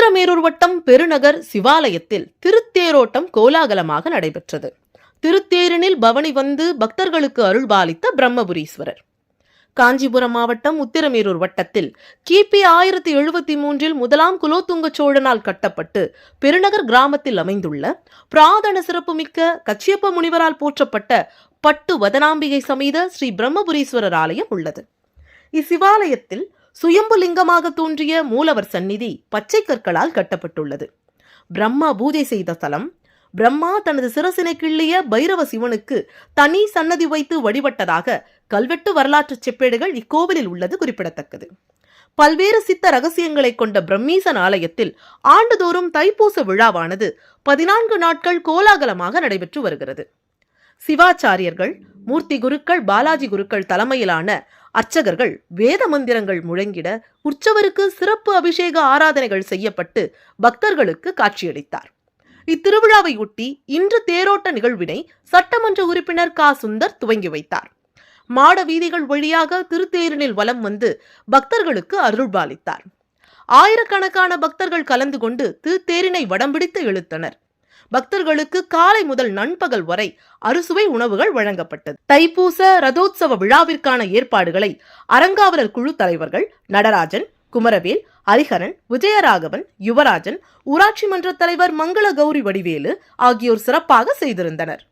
உத்திரமேரூர் வட்டம் பெருநகர் சிவாலயத்தில் திருத்தேரோட்டம் கோலாகலமாக நடைபெற்றது. திருத்தேரினில் பவனி வந்து பக்தர்களுக்கு அருள்பாலித்த பிரம்மபுரீஸ்வரர். காஞ்சிபுரம் மாவட்டம் உத்திரமேரூர் வட்டத்தில் கிபி ஆயிரத்தி எழுபத்தி மூன்றில் முதலாம் குலோத்துங்க சோழனால் கட்டப்பட்டு பெருநகர் கிராமத்தில் அமைந்துள்ள பிராதன சிறப்புமிக்க கச்சியப்ப முனிவரால் போற்றப்பட்ட பட்டு வதனாம்பிகை சமீத ஸ்ரீ பிரம்மபுரீஸ்வரர் ஆலயம் உள்ளது. இச்சிவாலயத்தில் சுயம்புலிங்கமாக தோன்றிய மூலவர் சந்நிதி பச்சை கற்களால் கட்டப்பட்டுள்ளது. பிரம்மா பூஜை செய்த தலம் பிரம்மா தனது சிரசினை கிள்ளிய பைரவ சிவனுக்கு தனி சன்னதி வைத்து வழிபட்டதாக கல்வெட்டு வரலாற்று செப்பேடுகள் இக்கோவிலில் உள்ளது குறிப்பிடத்தக்கது. பல்வேறு சித்த ரகசியங்களை கொண்ட பிரம்மீசன் ஆலயத்தில் ஆண்டுதோறும் தைப்பூச விழாவானது பதினான்கு நாட்கள் கோலாகலமாக நடைபெற்று வருகிறது. சிவாச்சாரியர்கள் மூர்த்தி குருக்கள் பாலாஜி குருக்கள் தலைமையிலான அர்ச்சகர்கள் வேத மந்திரங்கள் முழங்கிட உற்சவருக்கு சிறப்பு அபிஷேக ஆராதனைகள் செய்யப்பட்டு பக்தர்களுக்கு காட்சியளித்தார். இத்திருவிழாவை ஒட்டி இன்று தேரோட்ட நிகழ்வினை சட்டமன்ற உறுப்பினர் கா. சுந்தர் துவங்கி வைத்தார். மாட வீதிகள் வழியாக திருத்தேரினில் வலம் வந்து பக்தர்களுக்கு அருள்பாலித்தார். ஆயிரக்கணக்கான பக்தர்கள் கலந்து கொண்டு திருத்தேரினை வடம்பிடித்து இழுத்தனர். பக்தர்களுக்கு காலை முதல் நண்பகல் வரை அறுசுவை உணவுகள் வழங்கப்பட்டது. தைப்பூச ரதோத்சவ விழாவிற்கான ஏற்பாடுகளை அறங்காவலர் குழு தலைவர்கள் நடராஜன் குமரவேல் ஹரிஹரன் விஜயராகவன் யுவராஜன் ஊராட்சி மன்ற தலைவர் மங்கள கௌரி வடிவேலு ஆகியோர் சிறப்பாக செய்திருந்தனர்.